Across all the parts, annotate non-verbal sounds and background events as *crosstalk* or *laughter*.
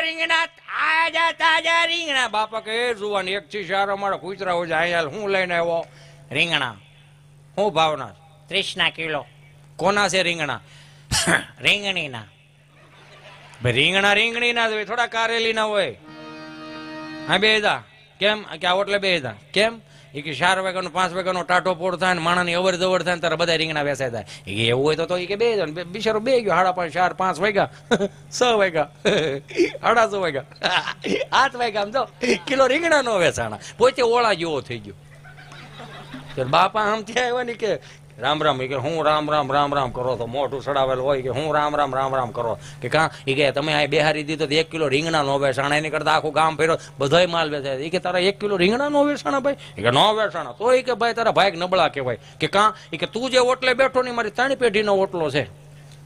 રીંગણા તાજા તાજા રીંગણા. બાપા કે જુવાન એક થી સારો અમારા કૂતરા હોય અહીંયા હું લઈને આવ્યો રીંગણા. હું ભાવના? ત્રીસના કિલો. કોના છે રીંગણા? *laughs* રીંગણીના. રીંગણા રીંગણીના જ હોય. થોડા કારેલીના હોય. હા બે દા કેમ? કે આવો એટલે બે દા કેમ? કે ચાર વાગ્યાનો, પાંચ વાગ્યાનો ટાટો પોળ થાય ને માણાની અવર જવર થાય તારા બધા રીંગણા વેસાય થાય. એ એવું હોય તો તો એ કે બે જણ બિચારો બે ગયો, સાડા પાંચ, ચાર, પાંચ વાગ્યા. *laughs* છ વાગ્યા. *laughs* સાડા છ વાગ્યા. *laughs* આઠ વાગ્યા આમ જો, કિલો રીંગણા નો વેચાણા. પોતે ઓળા જેવો થઈ ગયો. બાપા આમ ત્યાં આવ્યા ને કે રામ રામ. કે હું રામ રામ રામ રામ કરો તો મોઢું સડાવેલું હોય કે હું રામ રામ રામ રામ કરો. કે કાં? એ કે તમે આ બેહારી દીધો તો એક કિલો રીંગણા નો વેચાણા એની કરતા આખું ગામ ફેરો બધાય માલ વેચે એ કે તારા એક કિલો રીંગણા નો ભાઈ? એ કે નો વેચાણા તો એ કે ભાઈ તારા ભાઈ નબળા કહેવાય. કે કાં? એ કે તું જે ઓટલે બેઠો ને મારી ત્રણ પેઢીનો ઓટલો છે.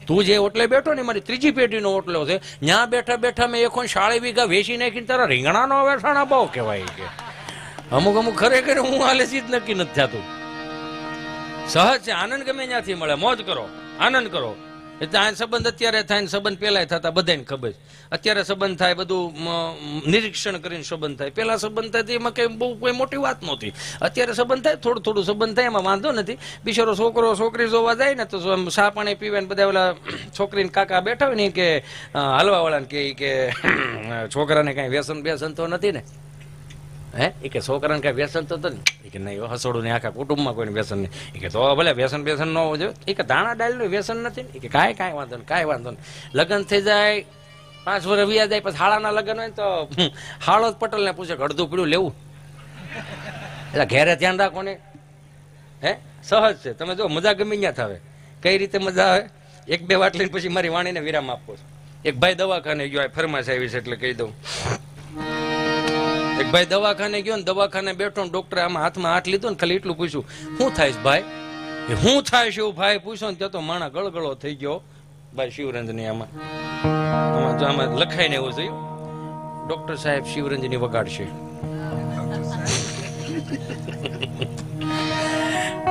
તું જે ઓટલે બેઠો ને મારી ત્રીજી પેઢીનો ઓટલો છે. ત્યાં બેઠા બેઠા મેં એકો શાળી વીઘા વેચી નાખીને તારા રીંગણાનો વેચાણા બહુ કહેવાય કે. અમુક અમુક ખરેખર હું હાલે સીધ નક્કી નથી થતું. સહજ છે આનંદ ગમે ત્યાંથી મળે, મોજ કરો, આનંદ કરો. એટલે આ સંબંધ અત્યારે થાય સંબંધ પેલા થતા બધાને ખબર અત્યારે સંબંધ થાય, બધું નિરીક્ષણ કરીને સંબંધ થાય. પેલા સંબંધ થાય એમાં કઈ બહુ કોઈ મોટી વાત નહોતી. અત્યારે સંબંધ થાય, થોડું થોડું સંબંધ થાય, એમાં વાંધો નથી. બિચારો છોકરો છોકરી જોવા જાય ને તો શા પાણી પીવે ને બધા ઓલા *clears throat* છોકરીને કાકા બેઠા હોય ને કે હલવા વાળાને કે કે, *clears throat* છોકરાને કાંઈ વ્યસન બેસન તો નથી ને? હે? એ કે છોકરાને કઈ વ્યસન તો હતું ને એ કે નહીં, હસોડું નહીં, આખા કુટુંબમાં કોઈને વ્યસન નહીં. એ કે તો ભલે વ્યસન વ્યસન ન હોવું જોઈએ. એ કે દાણા ડાળનું વ્યસન નથી એ કે કાંઈ કાંઈ વાંધો નહીં, કાંઈ વાંધો નહીં. લગ્ન થઈ જાય, પાંચ વર્ષ વ્યા જાય, પછી હાળાના લગ્ન હોય તો હાળો જ પટેલને પૂછે અડધું પીડું લેવું? એટલે ઘેરે ધ્યાન રાખો ને. હે? સહજ છે. તમે જો મજા ગમી ત્યાં થાવે. કઈ રીતે મજા આવે? એક બે વાટ લઈને પછી મારી વાણીને વિરામ આપો છો. એક ભાઈ દવાખાને ગયો ફરમાશ આવી છે એટલે કહી દઉં. એક ભાઈ દવાખાને ગયો ને દવાખાને બેઠો ને ડોક્ટરે આમાં હાથમાં હાથ લીધો ને ખાલી એટલું પૂછ્યું, શું થાય ભાઈ? હું થાય છે? ભાઈ પૂછો ને ત્યાં તો માણા ગળગળો થઈ ગયો. ભાઈ શિવરંજની આમાં આમાં તો આમાં લખાઈને એવું થયું ડોક્ટર સાહેબ શિવરંજની વગાડશે.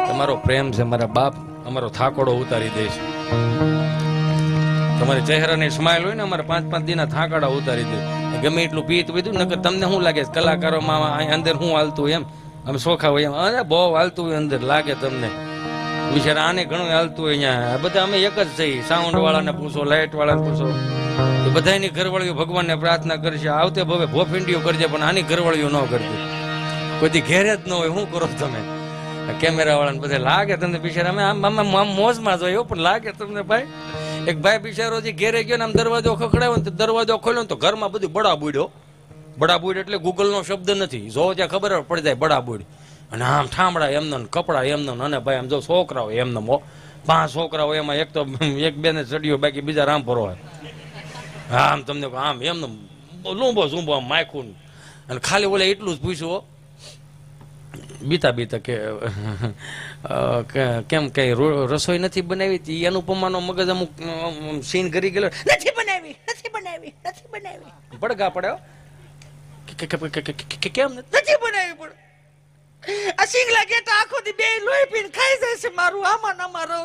તમારો પ્રેમ છે, મારા બાપ, અમારો થાકોડો ઉતારી દે છે. તમારી ચહેરાની સ્માઇલ હોય ને, અમારે પાંચ પાંચ દિના થાકાડા ઉતારી દે. ગમે એટલું પીત પીધું નકર તમને શું લાગે કલાકારોમાં અંદર શું હાલતું એમ? અમે શોખા હોય એમ. અરે, બહુ હાલતું હોય અંદર, લાગે તમને. વિચાર આને ઘણું હાલતું હોય અહીંયા. બધા અમે એક જ છીએ સાઉન્ડ વાળાને પૂછો લાઇટ વાળાને પૂછો. બધાની ઘરવાળીઓ ભગવાનને પ્રાર્થના કરશે આવતે ભવે ભોફિંડીઓ કરજે, પણ આની ઘરવાળીઓ ન કરતી. કોઈ ઘેરે જ ન હોય, શું કરો તમે? કેમેરા વાળાને બધા લાગે તમને બિચારા. અમે આમ આમ મોજમાં જોઈએ પણ લાગે તમને ભાઈ. એક ભાઈ બિચારો જે ઘેરે ગયો ને આમ દરવાજો ખખડાયો ને દરવાજો ખોલ્યો ને તો ઘરમાં બધું બડા બડા એટલે ગૂગલનો શબ્દ નથી. જો ત્યાં ખબર પડી જાય બડા બુડ અને આમ ઠામડા એમને ને કપડા એમને ને અને ભાઈ આમ જો છોકરા હોય એમનો મો પાંચ છોકરા હોય એમાં એક તો *laughs* એક બે ને ચડ્યો, બાકી બીજા રામ ફરો આમ તમને આમ એમને લૂંબો ઝૂંબો આમ માયખું અને ખાલી ઓલે એટલું જ પૂછ્યું. બીતા બીતા કે, કેમ કઈ રસોઈ નથી બનાવી? તી અનુપમાનો મગજ અમુક સીન કરી ગયેલો. નથી બનાવી નથી બનાવી નથી બનાવી. પડગા પડ્યો કેમ નથી? બનાવી પણ. આ સિંગલા ગેટ આખો દી બે લોહી પીને ખાઈ જાય છે મારું, આમાં ના મારો.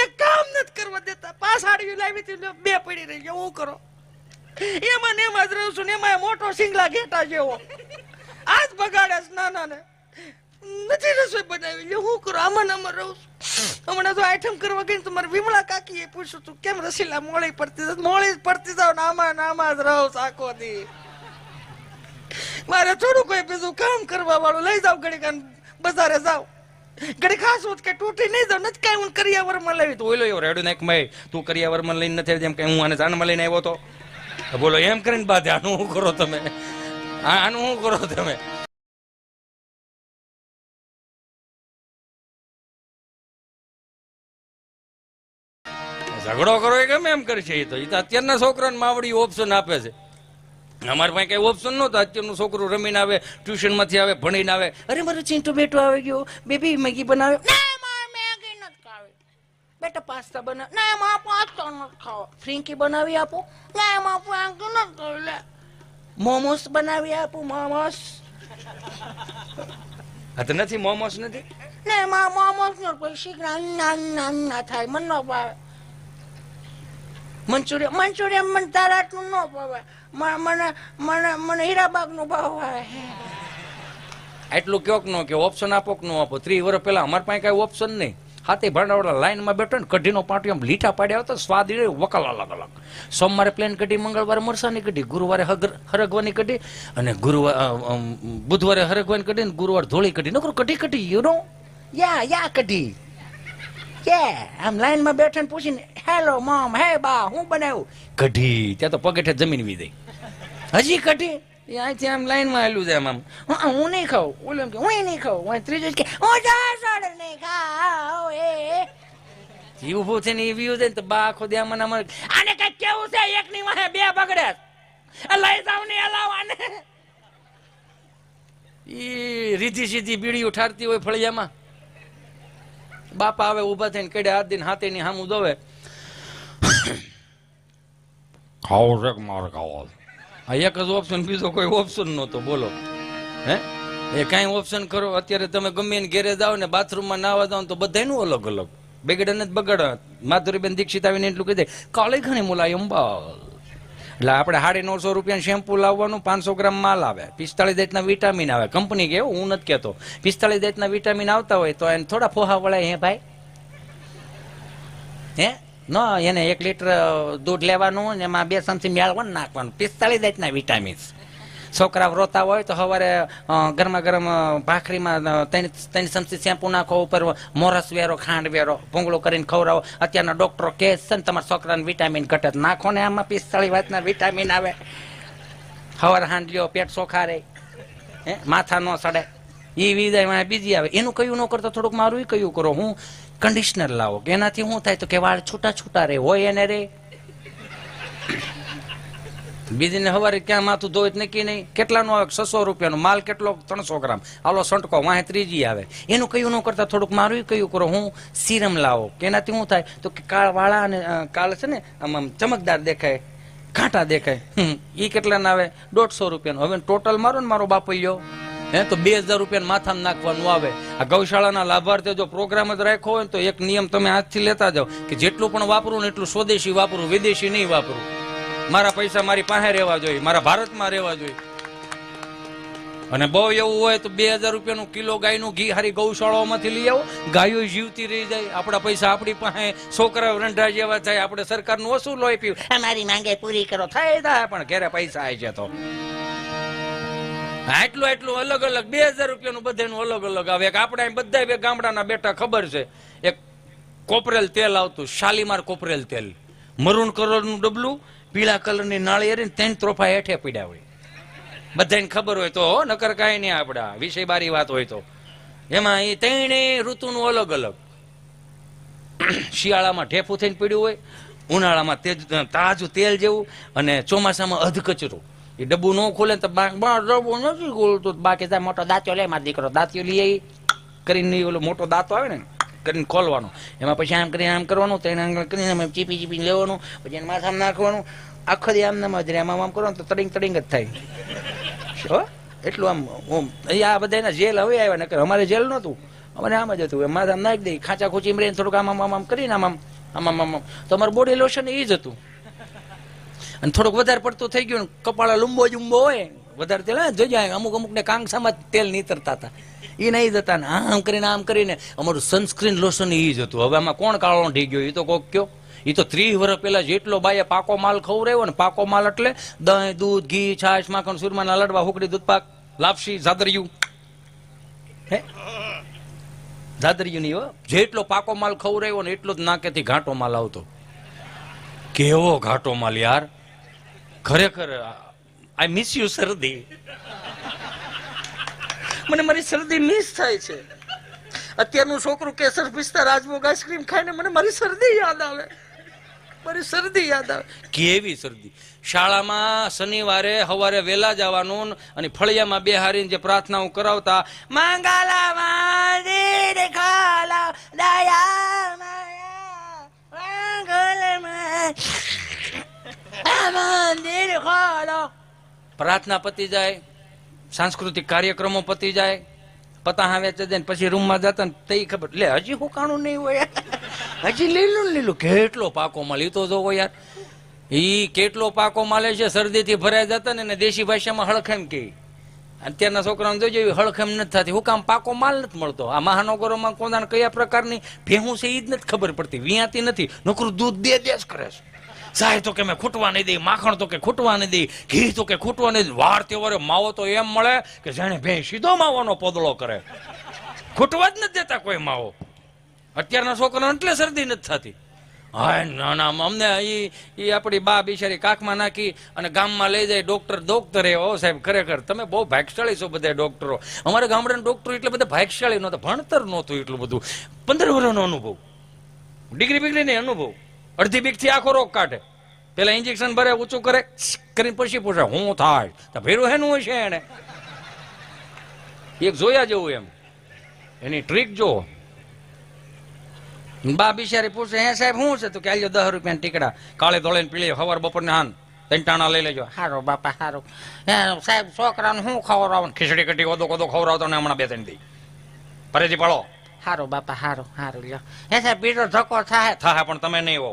એક કામ નથી કરવા દેતા. સાડીઓ લાવી હતી બે પડી રહી છે હું કરો? એમાં ને એમાં જ રહું છું ને એમાં મોટો સિંગલા ઘેટા જેવો. આજ બગાડે ના ને નથી રસોઈ બનાવી. લ્યો હું કરું? આમાં આમાં રહું છું. હમણાં તો આઈટમ કરવા ગઈ તો મારી વિમળા કાકીએ પૂછ્યું તું, કેમ રસીલા મોળી પડતી? મોળી પડતી જાવ ને આમાં ને જ રહો આખો દી. મારે થોડું કોઈ બીજું કામ કરવા વાળું લઈ જાવ ઘડી બજારે જાવ. ઘડી ખાસ હોત કે, તૂટી નહીં જાવ, નથી કાંઈ હું કરિયાવરમાં લેવી તો. ઓલો એવો રેડું નાખ મેં તું કરિયાવરમાં લઈને નથી જેમ કે હું આને જાનમાં લઈને આવ્યો તો? બોલો, એમ કરીને બાધે, આનું શું કરો તમે? આનું શું કરો તમે? ઝઘડો કરો એ ગમે એમ કરશે એ તો એ તો અત્યારના છોકરાને માવડી ઓપ્શન આપે છે. અમારે પાસે કઈ ઓપ્શન નહોતો. અત્યારનું છોકરું રમીને આવે ટ્યુશનમાંથી આવે ભણીને આવે. અરે મારો ચીંટુ બેટો આવી ગયો. બેબી મેગી બનાવે. ના બેટા પાસ્તા બનાવ. ના એમાં પાસ્તા નથી ખાવા. ફ્રિંકી બનાવી આપો. ના એમાં ફ્રિંકી નથી ખાવી. લે. મોમોસ બનાવી આપું મોમોસ. આ તો નથી મોમોસ નથી? ના એમાં મોમોસ ન કોઈ શીખ ના ના ના થાય. મને ન ભાવે. મંચુરિયન મંચુરિયન મને તારાટનું ન ભાવે. મને મને મને હીરાબાગનું ભાવે. એટલું કયોક નો કે ઓપ્શન આપો કે નો આપો? ત્રીસ વર્ષ પહેલા અમારે પાસે કઈ ઓપ્શન નહીં. હાથે ભાંડાવાળા લાઈનમાં બેઠો ને કઢીનો પાટી આમ લીટા પાડ્યા હતા, સ્વાદ વકલ અલગ અલગ. સોમવારે પ્લેન કઢી, મંગળવારે મરસાની કઢી, ગુરુવારે હરગવાની કઢી અને ગુરુવાર બુધવારે હરગવાની કઢી ને ગુરુવાર ધોળી કઢી. નકરું કઢી કઢી યુ નો યા યા કઢી. કે આમ લાઈનમાં બેઠા ને પૂછીને હેલો મોમ હે બા હું બનાવ્યું કઢી. ત્યાં તો પગેઠે જમીન વી દઈ હજી કઢી? અહીંથી આમ લાઈનમાં આવેલું છે આમ આમ. "હા, નહીં ખાઉં. ઓલો એમ કે હું નહીં ખાઉં. ત્રીજો કે હું જાસળ નહીં ખાઉં એ. ઈ ઊભું છે ને એ વ્યુ તો બા આખો દે મને આમાં આને કઈ કેવું છે? એક ની વાહે બે બગડે લઈ જાવ ને હલાવ આને ઈ રીધી સીધી બીડી ઉઠાડતી હોય ફળિયામાં. બાપા આવે ઊભા થઈને કડે હાથ દિન હાથે ની હામું દોવે. *coughs* ખાવો છે કે મારે ખાવો આ એક જ ઓપ્શન બીજો કોઈ ઓપ્શન નહોતો, બોલો. હે? એ કાંઈ ઓપ્શન કરો, અત્યારે તમે ગમે એને ઘેરે જાઓ ને બાથરૂમમાં નાવા જાઓ તો બધાયનું અલગ અલગ. બગડે ને બગડે માધુરીબેન દીક્ષિત આવીને એટલું કહી દે, કાલે ઘણી મુલાયમ બાલ. એટલે આપણે સાડી નવસો રૂપિયા શેમ્પુ લાવવાનું, પાંચસો ગ્રામ માલ આવે. પિસ્તાળીસ જાતના વિટામિન આવે. કંપની કે હું નથી કહેતો. પિસ્તાળીસ જાતના વિટામિન આવતા હોય તો એને થોડા ફોહા વળાય હે ભાઈ. હે? ન, એને એક લીટર દૂધ લેવાનું ને એમાં બે ચમચી મેળવણ નાખવાનું. પિસ્તાળીસ જાતના વિટામિન્સ. છોકરા રોતા હોય તો સવારે ગરમા ગરમ ભાખરીમાં ત્રણ ત્રણ ચમચી શેમ્પુ નાખો, ઉપર મોરસ વેરો, ખાંડ વેરો, ભૂંગળો કરીને ખવડાવો. અત્યારના ડોક્ટરો કહે છે ને, તમારા છોકરાને વિટામિન ઘટે નાખો ને આમાં પિસ્તાળીસ વાતના વિટામિન આવે. સવારે લ્યો પેટ ચોખા રહે હે, માથા ન સડે. એ વિદાય બીજી આવે. એનું કયું ન કરતો, થોડુંક મારું કયું કરો. હું કન્ડિશનર લાવો, કે એનાથી શું થાય? તો કે વાળ છૂટા છૂટા રહે હોય એને રે. બીજીને સવારે ક્યાં માથું ધોઈ નક્કી નહીં? કેટલાનું આવે? છસો રૂપિયાનો. માલ કેટલો? ત્રણસો ગ્રામ. આલો સંટકો વાહે ત્રીજી આવે. એનું કયું ન કરતા? થોડુંક મારું કયું કરો. હું સીરમ લાવો. કે એનાથી શું થાય? તો કે કાળ વાળા અને કાળ છે ને, આમ આમ ચમકદાર દેખાય. કાંટા દેખાય. ઈ કેટલાના આવે? દોઢસો રૂપિયાનો. હવે ટોટલ મારો ને મારો બાપૈયો તો બે હજાર રૂપિયા માથામાં નાખવાનું આવે. આ ગૌશાળાના લાભાર્થીઓ જો પ્રોગ્રામ જ રાખ્યો હોય તો એક નિયમ તમે આજથી લેતા જાઓ કે જેટલું પણ વાપરું ને એટલું સ્વદેશી વાપરું, વિદેશી નહીં વાપરું. મારા પૈસા મારી પાસે રહેવા જોઈએ, મારા ભારતમાં રહેવા જોઈએ. અને બહુ એવું હોય તો બે હજાર રૂપિયાનું કિલો ગાયનું ઘી હારી ગૌશાળાઓમાંથી લઈ આવો. ગાયો જીવતી રહી જાય, આપણા પૈસા આપણી પાસે. છોકરા રંઢા જેવા થાય, આપણે સરકારનું ઓછું લોહી પીવું. અમારી માંગે પૂરી કરો થાય પણ ઘેરે પૈસા આવી જતો. આટલું આટલું અલગ અલગ, બે હજાર રૂપિયાનું બધાનું અલગ અલગ. આવે એક આપણા બધા બે ગામડાના બેટા ખબર છે, એક કોપરેલ તેલ આવતું, શાલીમાર કોપરેલ તેલ. મરૂન કલરનું ડબલું, પીળા કલરની નાળિયેરી ને ત્રણ ત્રોફા હેઠે પીડ્યા હોય. બધાને ખબર હોય તો નકર કાંઈ નહીં આપણા વિષય બારી વાત હોય તો. એમાં એ ત્રણે ઋતુનું અલગ અલગ. શિયાળામાં ઢેફું થઈને પીડ્યું હોય, ઉનાળામાં તેજ, તાજું તેલ જેવું, અને ચોમાસામાં અધકચરું. એ ડબ્બુ ન ખોલે તો બા બા ડબ્બુ નથી ખોલતું. બાકી ત્યાં મોટો દાંત્યો લે, મારો દીકરો દાંત્યો લઈ આવી કરીને ઓલો મોટો દાંતો આવે ને, કરીને ખોલવાનો. એમાં પછી આમ કરીને આમ કરવાનું તેને આમ કરીને આમ ચીપી ચીપી લેવાનું, પછી એને માથામાં નાખવાનું. આખો દી આમ નામ જ આમ આમ કરવાનું, તો તડિંગ તડિંગ જ થાય. હો? એટલું આમ ઓમ આ બધા જેલ હવે આવ્યા, નકર અમારે જેલ નહોતું. અમારે આમ જ હતું. એમ માથે આમ નાખી દઈ ખાંચા ખૂંચી મરીને થોડુંક આમ આમ આમ કરીને આમ આમ આમ આમ આમ તો અમારું બોડી લોશન એ જ હતું. અને થોડોક વધારે પડતું થઈ ગયું કપાળા લુંબો જુંબો હોય વધારે તેલ જોજો અમુક અમુક ને કાંગસામાં તેલ નીતરતા હતા. એ નહીં જતા ને, આમ કરીને આમ કરીને. અમારું સનસ્ક્રીન લોશન એ જ હતું. હવે આમાં કોણ કાળો ઢી ગયો? એ તો કોક કયો. એ તો ત્રીસ વર્ષ પહેલા જેટલો બાઈએ પાકો માલ ખવડાવ્યો ને, પાકો માલ એટલે દહીં, દૂધ, ઘી, છાશ, માખણ સુરમાના લડવા, હુકડી દૂધ પાક લાપસી, ઝાદરિયું. હે? ઝાદરિયું નહીં હો. જેટલો પાકો માલ ખવડાવ્યો ને, એટલો જ નાકેથી ઘાટો માલ આવતો. કેવો ઘાટો માલ યાર. ખરેખર આઈ મિસ યુ શરદી. મને મારી શરદી મિસ થાય છે. અત્યારનું છોકરું કેસર પિસ્તા રાજભોગ આઈસ્ક્રીમ ખાઈને મને મારી શરદી યાદ આવે. મારી શરદી યાદ આવે. કેવી શરદી? શાળામાં શનિવારે સવારે વહેલા જવાનું અને ફળિયામાં બેહારીને જે પ્રાર્થનાઓ કરાવતા મંગલા મંદિર ખોલો દયા માયા મંગલ પ્રાર્થના પતી જાય, સાંસ્કૃતિક કાર્યક્રમો પતી જાય પતા વેચે જાય પછી રૂમમાં જતા ને તે ખબર. લે, હજી હુકાણું નહીં હોય હજી લીલું લીલું. કેટલો પાકો મળી? તો જોવો યાર. ઈ કેટલો પાકો માલે છે? શરદીથી ભરાઈ જતા ને દેશી ભાષામાં હળખેમ કે અત્યારના છોકરાઓને જોજો એવી હળખેમ નથી થતી. હું કામ પાકો માલ નથી મળતો. આ મહાનગરોમાં કોના કયા પ્રકારની ભેહું છે એ જ નથી ખબર પડતી. વિયાતી નથી. નોકરું દૂધ દે દેશ કરે છે. સાહેબ તો કે મેં ખૂટવા નહીં દઈ, માખણ તો કે ખૂટવા નહીં દઈ, ઘી તો કે ખૂટવા નહીં વાર તહેવારે માવો તો એમ મળે કે જાણે ભે સીધો માવાનો પોદળો કરે. ખૂટવા જ નથી દેતા કોઈ માવો. અત્યારના છોકરાને એટલે શરદી નથી થતી. હા ના ના અમને એ એ આપણી બા બિચારી કાખમાં નાખી અને ગામમાં લઈ જાય ડોક્ટર ડોક્ટર એ, ઓ સાહેબ, ખરેખર, તમે બહુ ભાગશાળી છો બધા ડોક્ટરો અમારા ગામડાના ડોક્ટરો એટલે બધા ભાગશાળી નહોતા, ભણતર નહોતું એટલું બધું. પંદર વર્ષનો અનુભવ. ડિગ્રી બિગ્રી નહીં અનુભવ. અડધી બીકથી આખો રોગ કાઢે. પેલા ઇન્જેક્શન ભરે ઊંચું કરે કરીને પછી પૂછે હું થાય? તો ભેરું હેનું છે એને એક જોયા જેવું એમ. એની ટ્રીક જો બા બિચારી પૂછે હે સાહેબ શું છે? તો કે આલ્યો દસ રૂપિયાના ટીકડા. કાળે ધોળે પીળી સવાર બપોરને હાન. તંટાણા ટાણા લઈ લેજો. હારો બાપા હારો. હે સાહેબ છોકરાને શું ખવડાવવાનું ખીચડી કટી ઓદો કોદો ખવડાવતો ને હમણાં બે ત્રણ દી. પરેજી પાડો હારો બાપા હારો હારો લ્યો. હે સાહેબ બીજો ધક્કો થાય. થાય પણ તમે નહીં હો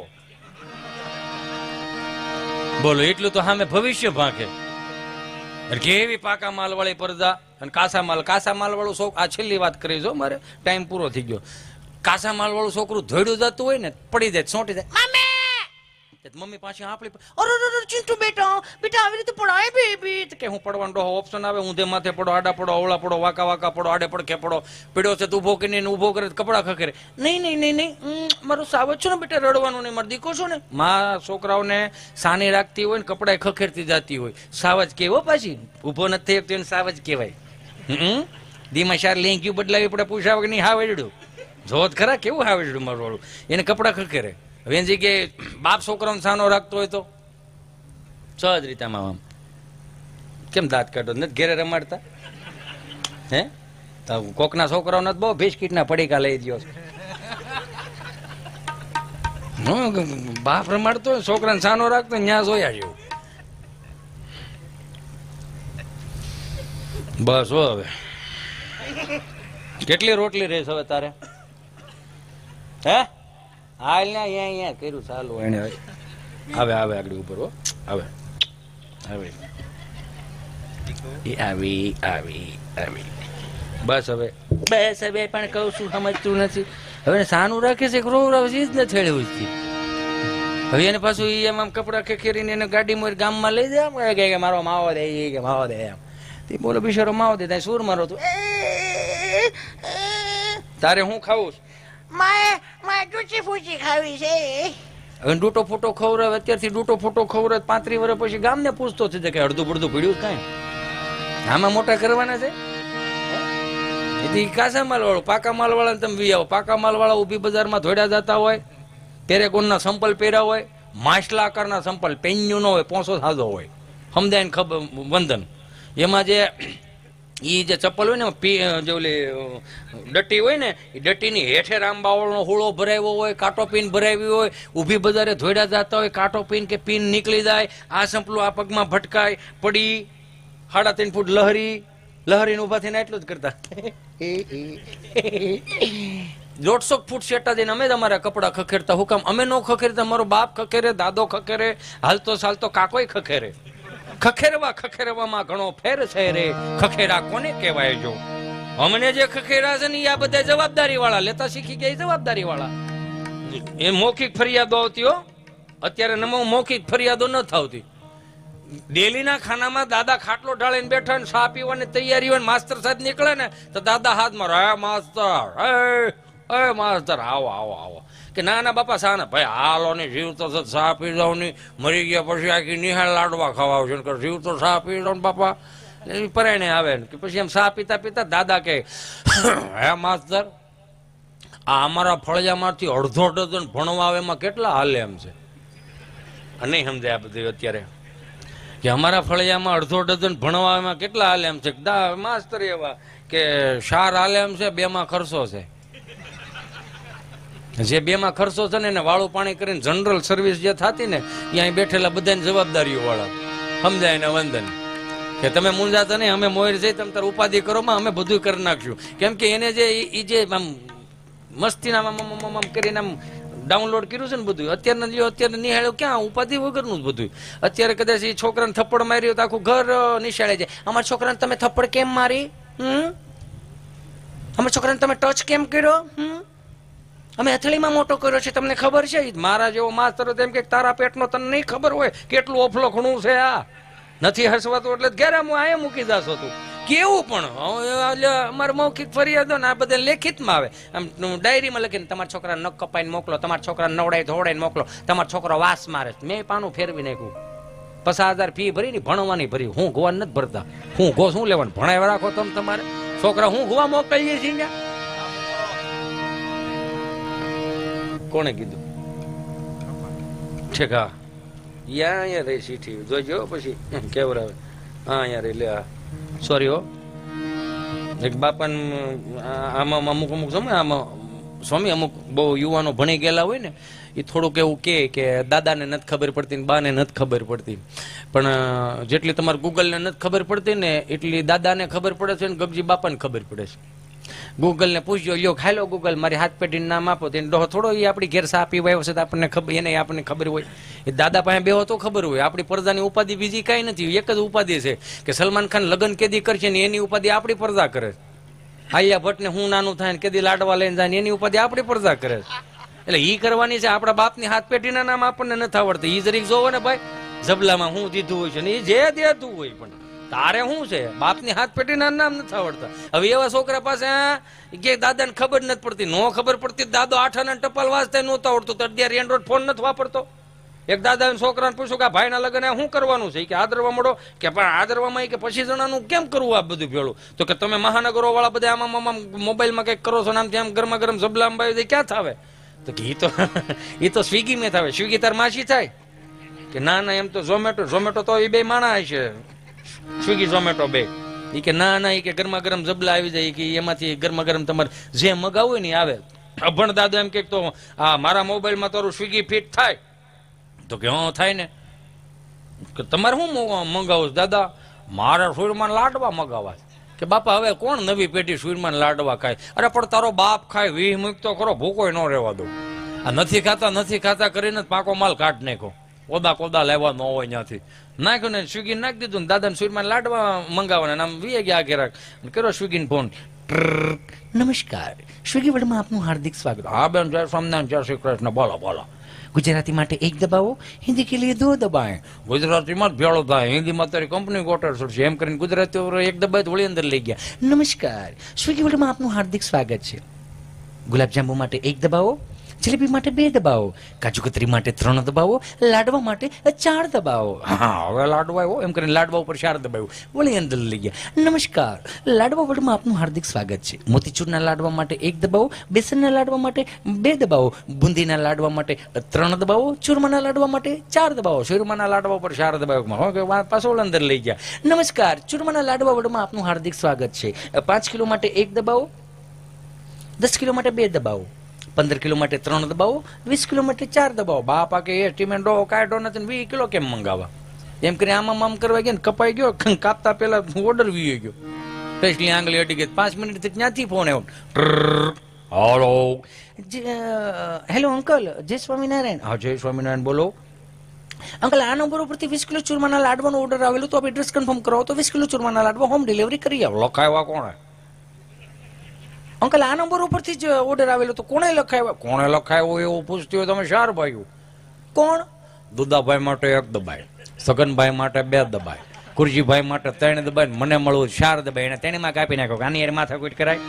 બોલો, એટલું તો સામે ભવિષ્ય અને કેવી પાકા માલ વાળી પરદા? અને કાસા માલ કાસા માલ વાળું શોખ આ છેલ્લી વાત કરી જો મારે, ટાઈમ પૂરો થઈ ગયો. કાસા માલ વાળું છોકરું ધોડ્યું જતું હોય ને, પડી જાય સોંટી જાય. મમ્મી પાછી આપણી અરે ચિંટુ બેટા બેટા, આવી રીતે પડાય બેબી કે હું પડવાનો ડોહો ઓપ્શન આવે ઊંધે માથે પડો, આડા પડો, અવળા પડો, વાકા વાકા પડો, આડે પડખે પડો, પીડ્યો છે તો કે નહીં ઊભો કરે કપડા ખખેરે. નહીં નહીં નહીં નહીં. મારું સાવજ છો ને બેટા, રડવાનું નહીં મારો દીકો છું ને. મા છોકરાઓને સાની રાખતી હોય ને કપડાય ખખેરતી જતી હોય. સાવજ કેવો પાછી. ઊભો નથી થયો એને સાવજ કહેવાય હમ? ધીમા શાર લેંગ્યું બદલાવી પડે પૂછાવે કે નહીં, હાવેડ્યું? જોત ખરા, કેવું હાવેડ્યું મારું વાળું? એને કપડા ખખેરે. હવે કે બાપ છોકરાઓને સાનો રાખતો હોય તો? સહજ રીતે આમાં આમ. કેમ દાંત કાઢો? નથી ઘેરે રમાડતા? હે? તો કોકના છોકરાઓને બહુ બિસ્કીટના પડીકા લઈ. હં, બાપ રમાડતો હોય છોકરાને સાનો રાખતો ન્યા જોયા જેવું. બસ હો હવે. કેટલી રોટલી રહેશે હવે તારે? હે? હાલ ને અહીંયા અહીંયા કર્યું ચાલુ એને આવે આવે આગળ ઉપર હો. આવે. આવે. એ આવી આવી આવી. બસ હવે. બસ હવે પણ કહું છું સમજતું નથી. હવે સાનું રાખે છે રોવ રાવ છે જ ને થેળ્યું છે હવે એને પાછું ઈ એમ આમ કપડા ખેખેરીને એને ગાડીમાં ગામમાં લઈ જાય કે કે મારો માવો દે એ કે માવો દે એમ. તે બોલો બિચારો માવો દે. ત્યાં સુર મારો તું? તારે હું ખાવું છે? માય માએ ફૂટી ખાવી છે. હવે ડૂટો ફોટો ખવડાવે, અત્યારથી ડૂટો ફોટો ખવડાવે, પાંત્રી વર્ષ પછી ગામને પૂછતો છે કે અડધું પડધું પડ્યું કાંઈ? આમાં મોટા કરવાના છે? એથી કાસા માલ વાળો પાકા માલ વાળા તમે વી આવો. પાકા માલ વાળા ઊભી બજારમાં ધોડ્યા જતા હોય પેરેકોનના સંપલ પહેર્યા હોય માછલા આકારના સંપલ પેન્યુ ન હોય, પોસો સાધો હોય. સમજાય ખબર, વંદન? એમાં જે ઈ જે ચપ્પલ હોય ને જે ઓલી ડટ્ટી હોય ને એ ડટ્ટીની હેઠે રામબાવળનો હુળો ભરાવ્યો હોય, કાંટો પીન ભરાવી હોય, ઊભી બજારે ધોડ્યા જતા હોય, કાંટો પીન કે પીન નીકળી જાય, આ સંપલું આ પગમાં ભટકાય, પડી, સાડા ત્રણ ફૂટ લહરી, લહરીને ઊભા થઈને એટલું જ કરતા. દોઢસો ફૂટ શેટા દઈને અમે જ અમારા કપડાં ખખેરતા. હુકામ અમે ન ખખેરતા, મારો બાપ ખખેરે, દાદો ખખેરે, હાલતો ચાલતો કાકોય ખખેરે. ખખેરવા ખખેરવામાં ઘણો ફેર છે રે. ખખેરા કોને કહેવાય જો? અમને જે ખખેરા છે ને આ બધા જવાબદારી વાળા લેતા શીખી ગયા જવાબદારી વાળા એ મૌખિક ફરિયાદો આવતી હો. અત્યારે નમો મૌખિક ફરિયાદો ન થાવતી. ડેલીના ખાનામાં દાદા ખાટલો ઢાળીને બેઠા ને ચા પીવાની તૈયારી હોય માસ્તર સાહેબ નીકળે ને, તો દાદા હાથમાં રહ્યા માસ્તર, હે હે માસ્તર આવો આવો આવો. કે ના ના બાપા સા ના, ભાઈ, હાલો ને, જીવ તો સા પી જાવ ને, મરી ગયા પછી આખી નિહાળ લાડવા ખવાવશે કે જીવ તો સા પી ને, બાપા. એટલે પરાયણે આવે કે પછી એમ સા પીતા પીતા દાદા કે હે માસ્તર, આ અમારા ફળિયામાંથી અડધો ડઝન ભણવા આવે એમાં કેટલા હાલે એમ છે? અને નહીં સમજાય આ બધું અત્યારે. કે અમારા ફળિયામાં અડધો ડઝન ભણવામાં કેટલા હાલે એમ છે? માસ્તર એવા, કે શાર હાલે એમ છે, બેમાં ખર્ચો છે. જે બેમાં ખર્ચો છે ને એને વાળું પાણી કરીને જનરલ સર્વિસ જે થતી ને ત્યાં બેઠેલા બધાની જવાબદારીઓ વાળા. સમજાય ને વંદન? કે તમે મૂંઝાતા નહીં અમે મોર જઈ તમે તાર ઉપાધિ કરો, માં અમે બધું કરી નાખશું. કેમ કે એને જે ઈ જે આમ મસ્તીના આમ કરીને આમ ડાઉનલોડ કર્યું છે ને બધું અત્યારના લ્યો અત્યારે નિહાળ્યો, ક્યાં ઉપાધિ વગરનું જ બધું અત્યારે કદાચ એ છોકરાને થપ્પડ માર્યો તો આખું ઘર નિશાળે જાય. અમારા છોકરાને તમે થપ્પડ કેમ મારી? હમ? અમારા છોકરાને તમે ટચ કેમ કર્યો? હમ? અમે હથેળીમાં મોટો કર્યો છે, તમને ખબર છે? મારા જેવો માસ્તર હતો એમ કે તારા પેટનો તને નહીં ખબર હોય કેટલું ઓફલો ઘણું છે આ. નથી હસવાતું એટલે ઘેરે હું આયા મૂકી જાશો તું. કેવું પણ? અમારે મૌખિક ફરિયાદો ને આ બધા લેખિતમાં આવે. આમ ડાયરીમાં લખીને તમારા છોકરા નખ કપાઈને મોકલો, તમારા છોકરા નવડાઈ ધોવડાઈને મોકલો, તમારો છોકરો વાસ મારે. મેં પાનું ફેરવી નાખ્યું. પચાસ હજાર ફી ભરી ને ભણવાની ભરી. હું ગોવા નથી ભરતા. હું ગો શું લેવાનું? ભણાવ્યા રાખો તમે તમારે. છોકરા હું ગોવા મોકલીએ છીએ કોણે કીધું? ઠીક, હા. યા, અહીંયા રહી સીઠી જોજો પછી કેવરાવે. હા, અહીંયા રહી. લે સોરી હો. એક બાપા આમાં અમુક અમુક સમય, આમાં સ્વામી અમુક બહુ યુવાનો ભણી ગયેલા હોય ને, એ થોડુંક એવું કહે કે દાદાને નથી ખબર પડતી ને બાને નથી ખબર પડતી. પણ જેટલી તમારે ગૂગલને નથી ખબર પડતી ને, એટલી દાદાને ખબર પડે છે ને ગબજી બાપાને ખબર પડે છે. ગૂગલને પૂછજો, લ્યો ખાઈ લો ગૂગલ, મારી હાથ પેઢીનું નામ આપો, તેને ડોહો થોડો એ આપણી ઘેર સા પીવા આવ્યો છે તો આપણને ખબર, એને આપણને ખબર હોય. એ દાદા પાસે બેહો તો ખબર હોય. આપણી પરદાની ઉપાધિ બીજી કાંઈ નથી. એક જ ઉપાધિ છે કે સલમાન ખાન લગ્ન કેદી કરશે ને એની ઉપાધિ આપણી પરદા કરે. આલિયા ભટ્ટને હું નાનું થાય ને કેદી લાડવા લઈને જાય ને એની ઉપાધિ આપણી પરદા કરે. એટલે ઈ કરવાની છે, આપણા બાપની હાથ પેઢીના નામ આપણને નથી આવડતી. ઈ જરીક જોવો ને ભાઈ જબલામાં હું દીધું હોય છે ને એ જે દેતું હોય પણ. તારે શું છે? બાપની હાથ પેટીના નામ નથી આવડતા. હવે એવા છોકરા પાસે કે દાદાને ખબર નથી પડતી. નો ખબર પડતી દાદો આઠાના ટપાલ વાંચતા નહોતું આવડતું. તો અત્યારે એન્ડ્રોઈડ ફોન નથી વાપરતો. એક દાદા છોકરાને પૂછ્યું કે ભાઈના લગ્ન શું કરવાનું છે? કે આદરવા મળો. કે પણ આદરવામાં કે પછી જણાનું કેમ કરવું આ બધું ભેળું? તો કે તમે મહાનગરો વાળા બધા આમાં આમાં મોબાઈલમાં કંઈક કરો છો ને આમ ત્યાં ગરમા ગરમ જબલામાં બાવી ક્યાં થાવે? તો કે ઈ તો *laughs* એ તો સ્વિગી મેં થાવે. સ્વિગી તાર માસી થાય? કે ના ના, એમ તો ઝોમેટો ઝોમેટો તો એ બે માણા છે સ્વિગી ઝોમેટો બે. એ કે ના ના એ કે ગરમા ગરમ જબલા આવી જાય કે એમાંથી ગરમા ગરમ તમારે જે મગાવું હોય ને આવે. અભણ દાદો એમ કે તો, આ, મારા મોબાઈલમાં તારું સ્વિગી ફિટ થાય. તો કે, હા, થાય ને. કે, તમારે શું મંગાવું દાદા? મારા સુરમાં લાડવા મગાવા કે, બાપા, હવે કોણ નવી પેટી સુરમાં લાડવા ખાય? અરે, પણ તારો બાપ ખાય, વીહ મૂક તો ખરો ભૂકોય ન રહેવા દો. આ નથી ખાતા નથી ખાતા કરીને પાકો માલ કાઢ નાખો કોદા કોદા લેવા હોય ત્યાંથી. નાખ્યો ને સ્વિગી નાખી દીધું ને દાદાને સ્વીટમાં લાડવા મંગાવવાના આમ વીએ ગયા ઘેરાક. કર્યો સ્વિગીને ફોન. નમસ્કાર. સ્વિગી વર્ડમાં આપનું હાર્દિક સ્વાગત. હા, બેન, જય સ્વામિનારાયણ, જય શ્રી કૃષ્ણ. બોલો બોલો. ગુજરાતી માટે એક દબાવો, હિન્દી કે લીએ દો દબાएं ગુજરાતીમાં જ ભેળો થાય. હિન્દીમાં તારી કંપની ગોટર છે એમ કરીને ગુજરાતી એક દબાય વળી અંદર લઈ ગયા. નમસ્કાર. સ્વિગી વર્ડમાં આપનું હાર્દિક સ્વાગત છે. ગુલાબજાંબુ માટે એક દબાવો. જલેબી માટે બે દબાવો, કાજુ કતરી માટે ત્રણ દબાવો, લાડવા માટે ચાર દબાવો. હા, હવે લાડવા આવ્યો, એમ કરીને લાડવા ઉપર ચાર દબાવ્યું. વળી અંદર લઈ ગયા. નમસ્કાર, લાડવા વડમાં આપનું હાર્દિક સ્વાગત છે. મોતીચૂરના લાડવા માટે એક દબાવો, બેસનના લાડવા માટે બે દબાવો, બુંદીના લાડવા માટે ત્રણ દબાવો, ચૂરમાના લાડવા માટે ચાર દબાવો. ચૂરમાના લાડવા ઉપર ચાર દબાવો. પાછો અંદર લઈ ગયા. નમસ્કાર, ચૂરમાના લાડવા વડમાં આપનું હાર્દિક સ્વાગત છે. પાંચ કિલો માટે એક દબાવો, દસ કિલો માટે બે દબાવો. પંદર કિલો માટે ત્રણ દબાવો વીસ કિલો માટે ચાર દબાવો. બાપા કે એ ટીમેન્ડો કાઢો નથી વીસ કિલો કેમ મંગાવવા એમ કરી આમાં આમ કરવા ગયા ને કપાઈ ગયો કાપતા પહેલા ઓર્ડર વી ગયો. પેસલી આંગળી અટી ગઈ પાંચ મિનિટથી ત્યાંથી ફોન આવ્યો. હલો. હેલો અંકલ જય સ્વામિનારાયણ. હા જય સ્વામિનારાયણ બોલો. અંકલ આ નંબર ઉપરથી વીસ કિલો ચૂરમાના લાડવાનો ઓર્ડર આવેલો તો આપ એડ્રેસ કન્ફર્મ કરાવો. તો વીસ કિલો ચૂરમાના લાડવા હોમ ડિલિવરી કરી આવો. લખાવ્યા કોણે? અંકલ, આ નંબર ઉપરથી જ ઓર્ડર આવેલો તો કોણે લખાયો કોણે લખાયો એવું પૂછતી હોય તમે શાર ભાઈ કોણ? દુદાભાઈ માટે એક દબાય, સગનભાઈ માટે બે દબાય કુરજીભાઈ માટે ત્રણ દબાય મને મળવું ચાર દબાય. એને તેણીમાં કાપી નાખ્યો આની યાર માથાકૂટ કરાય.